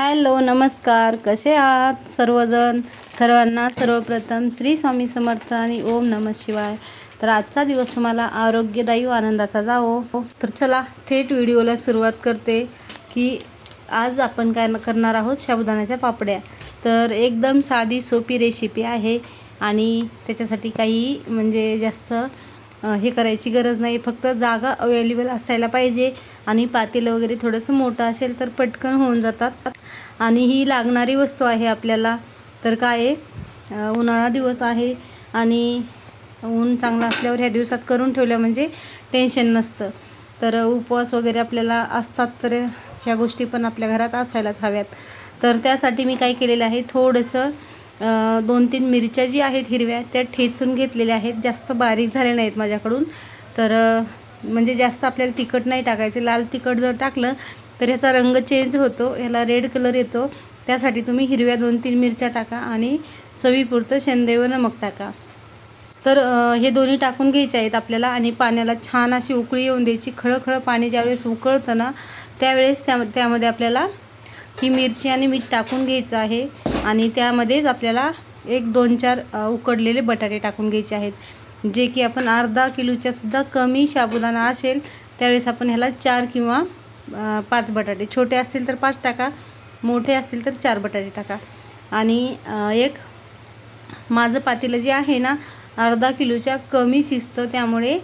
Hello नमस्कार. कसे आहात सर्वजण? सर्वांना सर्वप्रथम श्री स्वामी समर्थ आणि ओम नम शिवाय. तर आजचा दिवस तुम्हाला आरोग्यदायी व आनंदाचा जावो. तर चला थेट व्हिडिओला सुरुवात करते की आज आपण काय करणार आहोत? साबुदाण्याच्या पापड्या. तर एकदम साधी सोपी रेसिपी आहे आणि त्याच्यासाठी काही म्हणजे जास्त हे करायची गरज नाही. फक्त जागा अवेलेबल असायला पाहिजे आणि पातेलं वगैरे थोडंसं मोठं असेल तर पटकन होऊन जातात. आणि ही लागणारी वस्तू आहे आपल्याला. तर काय आहे? उन्हाळा दिवस आहे आणि ऊन चांगलं असल्यावर ह्या दिवसात करून ठेवल्या म्हणजे टेन्शन नसतं. तर उपवास वगैरे आपल्याला असतात तर ह्या गोष्टी पण आपल्या घरात असायलाच हव्यात. तर त्यासाठी मी काय केलेलं आहे? थोडंसं दोन तीन मिरच्या जी आहेत हिरव्या त्या ठेचून घेतलेल्या आहेत. जास्त बारीक झाल्या नाहीत माझ्याकडून. तर म्हणजे जास्त आपल्याला तिखट नाही टाकायचं. लाल तिखट जर टाकलं तर ह्याचा रंग चेंज होतो ह्याला रेड कलर येतो. त्यासाठी तुम्ही हिरव्या दोन तीन मिरच्या टाका आणि चवीपुरतं शेंदे व नमक टाका. तर हे दोन्ही टाकून घ्यायचे आहेत आपल्याला आणि पाण्याला छान अशी उकळी येऊन द्यायची. खळखळ पाणी ज्यावेळेस उकळतं ना त्यावेळेस त्या त्यामध्ये आपल्याला ही मिरची आणि मीठ टाकून घ्यायचं आहे आणि त्यामध्येच आपल्याला एक दोन चार उकडलेले बटाटे टाकून घ्यायचे आहेत. जे की आपण अर्धा किलोच्यासुद्धा कमी साबुदाणा असेल त्यावेळेस आपण ह्याला चार किंवा पाच बटाटे. छोटे असतील तर पाच टाका मोठे असतील तर चार बटाटे टाका. आणि एक माझं पातेलं जे आहे ना अर्धा किलोच्या कमी शिजतं त्यामुळे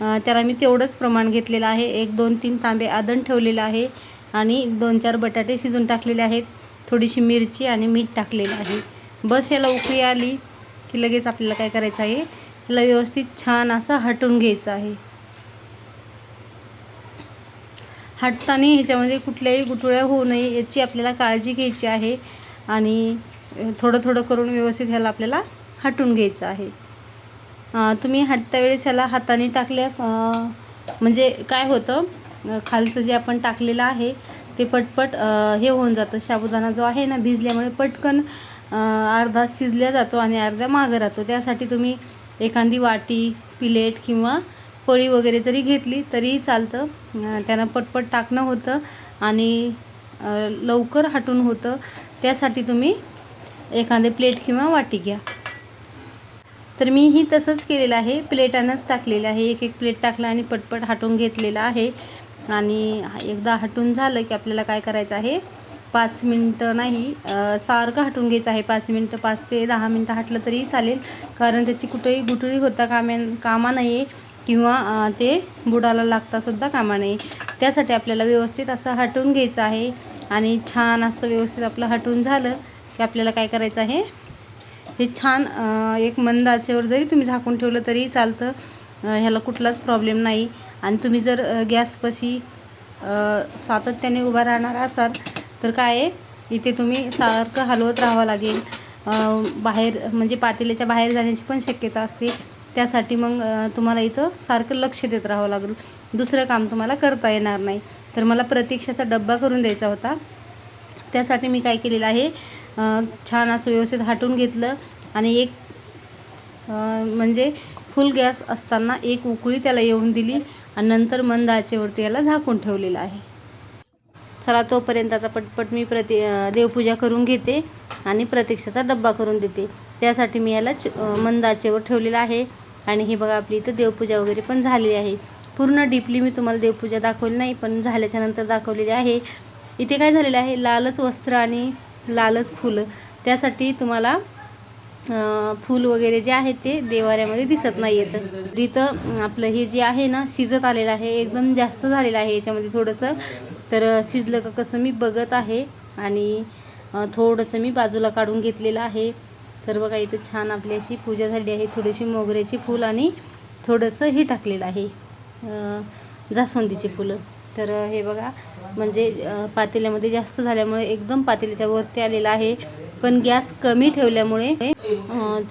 त्याला मी तेवढंच प्रमाण घेतलेलं आहे. एक दोन तीन तांबे आदण ठेवलेलं आहे आणि दोन चार बटाटे शिजून टाकलेले आहेत. थोडीशी मिरची आणि मीठ टाकलेलं आहे. बस याला उकळी आली की लगेच आपल्याला काय करायचं आहे? याला व्यवस्थित छान असं हटून घ्यायचं आहे. हटताना ह्याच्यामध्ये कुठल्याही गुठळ्या होऊ नये याची आपल्याला काळजी घ्यायची आहे आणि थोडं थोडं करून व्यवस्थित ह्याला आपल्याला हटून घ्यायचं आहे. तुम्ही हटता वेळेस ह्याला हाताने टाकल्यास म्हणजे काय होतं खालचं जे आपण टाकलेलं आहे ते पटपट हे होऊन जातं. साबुदाणा जो आहे ना भिजल्यामुळे पटकन अर्धा शिजल्या जातो आणि अर्धा मागं राहतो. त्यासाठी तुम्ही एखादी वाटी प्लेट किंवा पळी वगैरे जरी घेतली तरीही चालतं. त्यांना त्यानं पटपट टाकणं होतं आणि लवकर हटून होतं. त्यासाठी तुम्ही एखादे प्लेट किंवा वाटी घ्या. तर मी ही तसंच केलेलं आहे. प्लेटानंच टाकलेलं आहे. एक एक प्लेट टाकलं आणि पटपट हटून घेतलेलं आहे. आणि एकदा हटून झालं की आपल्याला काय करायचं आहे? पाच मिनटं नाही सारखं हटून घ्यायचं आहे. पाच मिनटं पाच ते दहा मिनटं हटलं तरी चालेल. कारण त्याची कुठेही गुठळी होता कामा कामा नये. किंवा ते बुडाला लागतासुद्धा कामा नये. त्यासाठी आपल्याला व्यवस्थित असं हटवून घ्यायचं आहे. आणि छान असं व्यवस्थित आपलं हटवून झालं की आपल्याला काय करायचं आहे? हे छान एक मंद आचेवर जरी तुम्ही झाकून ठेवलं तरी चालतं. ह्याला कुठलाच प्रॉब्लेम नाही. आणि तुम्ही जर गॅसपाशी सातत्याने उभा राहणार असाल तर काय आहे? इथे तुम्ही सारखं हलवत राहावं लागेल. बाहेर म्हणजे पातेल्याच्या बाहेर जाण्याची पण शक्यता असते. त्यासाठी मग तुम्हाला इथं सारखं लक्ष देत राहावं लागेल. दुसरं काम तुम्हाला करता येणार नाही. तर मला प्रतीक्षाचा डब्बा करून द्यायचा होता. त्यासाठी मी काय केलेलं आहे छान असं व्यवस्थित हाटून घेतलं आणि एक म्हणजे फुल गॅस असताना एक उकळी त्याला येऊन दिली आणि नंतर मंद आचेवरती याला झाकून ठेवलेलं आहे. चला तोपर्यंत आता पटपट मी प्रति देवपूजा करून घेते आणि प्रतीक्षाचा डब्बा करून देते. त्यासाठी मी याला च मंद आचेवर ठेवलेलं आहे. आणि हे बघा आपली इथं देवपूजा वगैरे पण झालेली आहे. पूर्ण डीपली मी तुम्हाला देवपूजा दाखवली नाही पण झाल्याच्यानंतर दाखवलेली आहे. इथे काय झालेलं आहे? लालच वस्त्र आणि लालच फुलं. त्यासाठी तुम्हाला फूल वगैरे जे आहे ते देवाऱ्यामध्ये दिसत नाही येतं इथं आपलं हे जे आहे ना शिजत आलेलं आहे. एकदम जास्त झालेलं आहे याच्यामध्ये थोडंसं. तर शिजलं का कसं मी बघत आहे. आणि थोडंसं मी बाजूला काढून घेतलेलं आहे. तर बघा इथं छान आपली अशी पूजा झाली आहे. थोडीशी मोगऱ्याची फूल आणि थोडंसं हे टाकलेलं आहे. जास्वंदीची फुलं. तर हे बघा म्हणजे पातेल्यामध्ये जास्त झाल्यामुळे एकदम पातेल्याच्या वरती आलेलं आहे. पण गॅस कमी ठेवल्यामुळे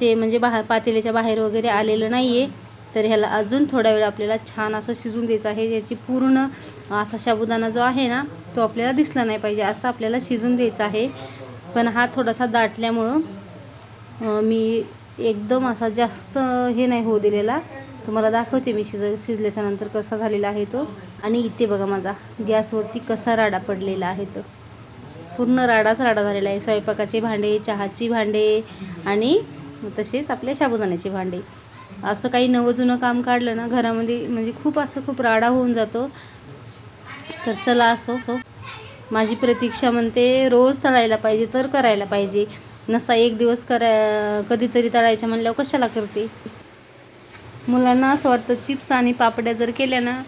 ते म्हणजे बाहेर पातेल्याच्या बाहेर वगैरे आलेलं नाही आहे तर ह्याला अजून थोडा वेळ आपल्याला छान असं शिजून द्यायचं आहे. याची पूर्ण असा साबुदाणा जो आहे ना तो आपल्याला दिसला नाही पाहिजे. असं आपल्याला शिजून द्यायचा आहे. पण हा थोडासा दाटल्यामुळं मी एकदम असा जास्त हे नाही होऊ दिलेला. तुम्हाला दाखवते मी शिज शिजल्याच्या नंतर कसा झालेला आहे तो. आणि इथे बघा माझा गॅसवरती कसा राडा पडलेला आहे तो. पूर्ण राडाच राडा झालेला आहे. स्वयंपाकाचे भांडे चहाची भांडे आणि तसेच आपल्या साबुदाण्याचे भांडे. असं काही नवं जुनं काम काढलं ना घरामध्ये म्हणजे खूप असं खूप राडा होऊन जातो. तर चला असो. माझी प्रतीक्षा म्हणते रोज तळायला पाहिजे तर करायला पाहिजे. नसता एक दिवस करा कधीतरी तळायच्या म्हणल्यावर कशाला करते? मुलांना असं वाटतं चिप्स आणि पापड्या जर केल्या ना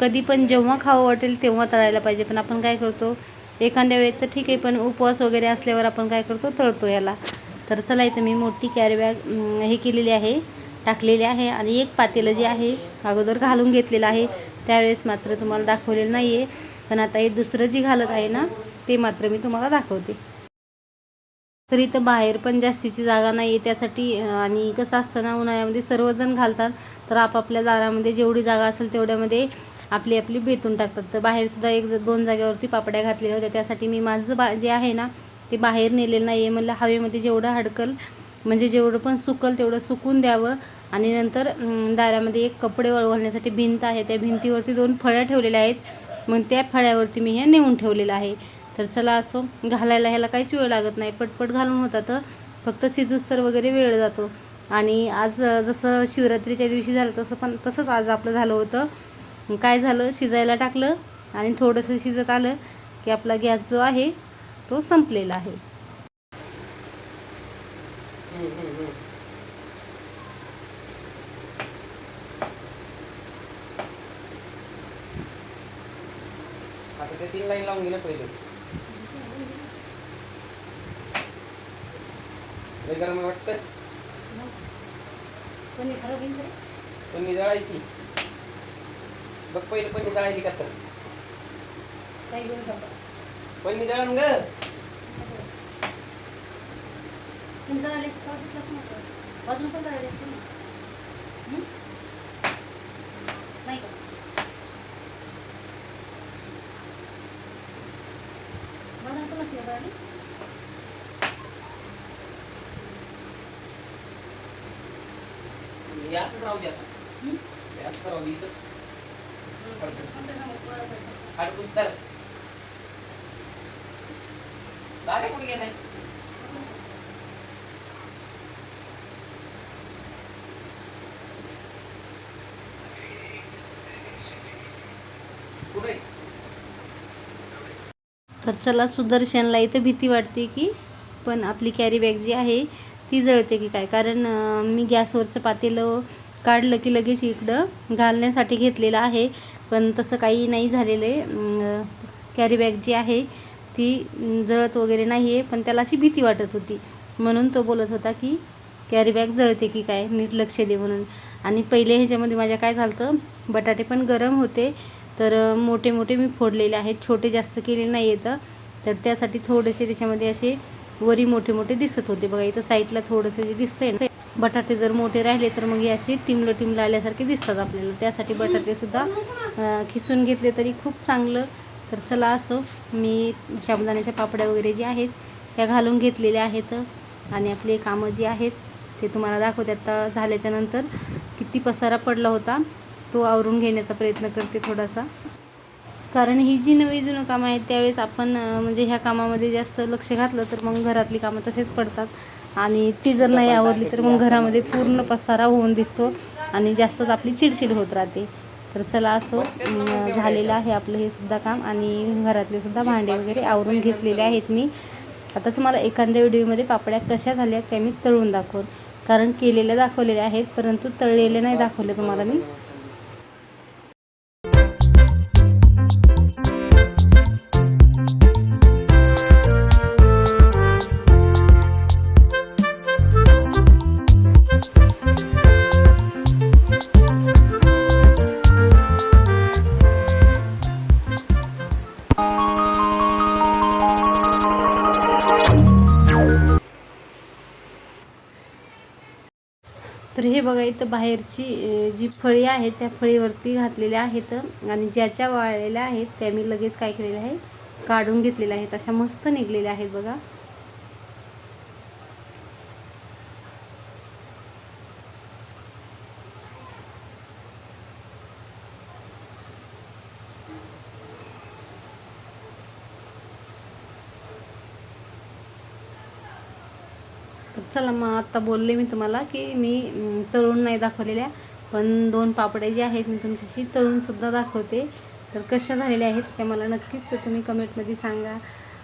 कधी पण जेव्हा खावं वाटेल तेव्हा तळायला पाहिजे. पण आपण काय करतो एखाद्या वेळेचं ठीक आहे पण उपवास वगैरे असल्यावर आपण काय करतो तळतो याला. तर चला इथं मी मोठी कॅरीबॅग हे केलेली आहे टाकलेली आहे आणि एक पातेलं जे आहे अगोदर घालून घेतलेलं आहे. त्यावेळेस मात्र तुम्हाला दाखवलेलं नाही आहे पण आता हे दुसरं जी घालत आहे ना ते मात्र मी तुम्हाला दाखवते. तर इथं बाहेर पण जास्तीची जागा नाही आहे त्यासाठी आणि कसं असतं ना उन्हाळ्यामध्ये सर्वजण घालतात. तर आपापल्या दारामध्ये जेवढी जागा असेल तेवढ्यामध्ये आपली आपली बेतून टाकतात. तर बाहेरसुद्धा एक दोन जागेवरती पापड्या घातलेल्या होत्या. त्यासाठी मी माझं बा जे आहे ना ते बाहेर नेलेलं नाही आहे म्हणलं हवेमध्ये जेवढं हडकल म्हणजे जेवढं पण सुकल तेवढं सुकून द्यावं. आणि नंतर दारामध्ये एक कपडे वळवण्यासाठी घालण्यासाठी भिंत आहे. त्या भिंतीवरती दोन फळ्या ठेवलेल्या आहेत. मग त्या फळ्यावरती मी हे नेऊन ठेवलेलं आहे. तर चला असो घालायला ह्याला काहीच वेळ लागत नाही. पटपट घालून होता तर फक्त शिजूस तर वगैरे वेळ जातो. आणि आज जसं शिवरात्रीच्या दिवशी झालं तसं पण तसंच आज आपलं झालं होतं. काय झालं? शिजायला टाकलं आणि थोडंसं शिजत आलं की आपला गॅस जो आहे तो संपलेला आहे. आता ते तीन लाईन लावून गेलं पहिले. लय गरम आहे वाटतं पन्नी जळायची. बघ पहिले पन्नी जळायची का तर. पन्नी जळण ग. अजून पण करायला असते ना. हं? नाही का वजन पण असते का हे असंच राहू दे आता. हं? हे राहू दे इथंच. हाडकूस तर दादा कुठे गेलाय? कुठे? तर चला सुदर्शनला इथे भीती वाटते की पण आपली कॅरी बॅग जी आहे ती जळते की काय? कारण मी गॅसवरचं पातेलं काढलं की लगेच इकडं घालण्यासाठी घेतलेलं आहे. पण तसं काही नाही झालेलं आहे. कॅरीबॅग जी आहे ती जळत वगैरे नाही आहे पण त्याला अशी भीती वाटत होती. म्हणून तो बोलत होता की कॅरीबॅग जळते की काय? नीट लक्ष दे म्हणून. आणि पहिले ह्याच्यामध्ये माझ्या काय झालं होतं बटाटे पण गरम होते तर मोठे मोठे मी फोडलेले आहेत. छोटे जास्त केले नाही येतं तर त्यासाठी थोडेसे त्याच्यामध्ये असे वरी मोठे मोठे दिसत होते. बघा इथं साईडला थोडंसं जे दिसतंय ना बटाटे जर मोठे राहिले तर मग हे असे टिमलं टिमलं आल्यासारखे दिसतात आपल्याला. त्यासाठी बटाटेसुद्धा खिसून घेतले तरी खूप चांगलं. तर चला असो मी शाबुदाण्याच्या पापड्या वगैरे जे आहेत त्या घालून घेतलेल्या आहेत. आणि आपले कामं जी आहेत ते तुम्हाला दाखवते. आता झाल्याच्यानंतर किती पसारा पडला होता तो आवरून घेण्याचा प्रयत्न करते थोडासा. कारण ही जी नवी जुनं कामं आहेत त्यावेळेस आपण म्हणजे ह्या कामामध्ये जास्त लक्ष घातलं तर मग घरातली कामं तसेच पडतात. आणि ती जर नाही आवडली तर मग घरामध्ये पूर्ण पसारा होऊन दिसतो आणि जास्तच आपली चिडचिड होत राहते. तर चला असो झालेलं आहे आपलं हे सुद्धा काम आणि घरातले सुद्धा भांडे वगैरे आवरून घेतलेले आहेत मी. आता तुम्हाला एखाद्या व्हिडिओमध्ये पापड्या कशा झाल्या त्या मी तळून दाखवून कारण केलेल्या दाखवलेल्या आहेत परंतु तळलेल्या नाही दाखवले तुम्हाला मी. इथं बाहेरची जी फळी आहेत त्या फळीवरती घातलेल्या आहेत आणि ज्याच्या वाळलेल्या आहेत त्या मी लगेच काय केलेल्या आहे काढून घेतलेल्या आहेत. अशा मस्त निघलेल्या आहेत बघा. तर चला मग आत्ता बोलले मी तुम्हाला की मी अं, तळून नाही दाखवलेल्या पण दोन पापड्या जे आहेत मी तुमच्याशी तळूनसुद्धा दाखवते. तर कशा झालेल्या आहेत त्या मला नक्कीच तुम्ही कमेंटमध्ये सांगा.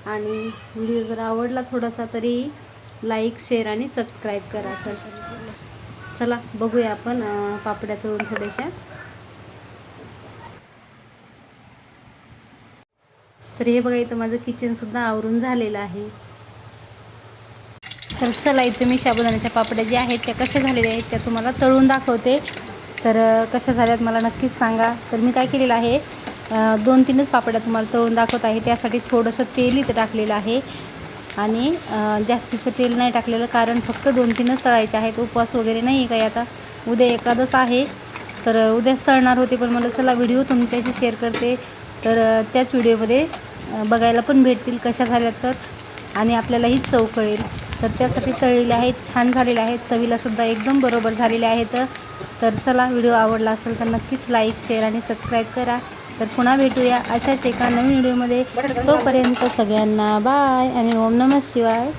आणि व्हिडिओ जर आवडला थोडासा तरी लाईक शेअर आणि सबस्क्राईब करा. तर चला बघूया आपण पापड्या तळून थोड्याशा. तर हे बघा इथं माझं किचनसुद्धा आवरून झालेलं आहे. तर चला इथे मी साबुदाण्याच्या पापड्या ज्या आहेत त्या कशा झालेल्या आहेत त्या तुम्हाला तळून दाखवते. तर कशा झाल्यात मला नक्कीच सांगा. तर मी काय केलेलं आहे दोन तीनच पापड्या तुम्हाला तळून दाखवत आहे. त्यासाठी थोडंसं तेल इथं टाकलेलं आहे. आणि जास्तीचं तेल नाही टाकलेलं कारण फक्त दोन तीनच तळायचे आहेत. उपवास वगैरे नाही आहे काही आता. उद्या एकादश आहे. तर उद्याच तळणार होते पण मला चला व्हिडिओ तुमच्याशी शेअर करते. तर त्याच व्हिडिओमध्ये बघायला पण भेटतील कशा झाल्यात तर. आणि आपल्यालाही चव कळेल. तर त्यासाठी तळलेले आहेत छान झालेले आहेत. चवीलासुद्धा एकदम बरोबर झालेले आहेत. तर चला व्हिडिओ आवडला असेल तर नक्कीच लाईक शेअर आणि सबस्क्राईब करा. तर पुन्हा भेटूया अशाच एका नवीन व्हिडिओमध्ये. तोपर्यंत सगळ्यांना बाय आणि ओम नमः शिवाय.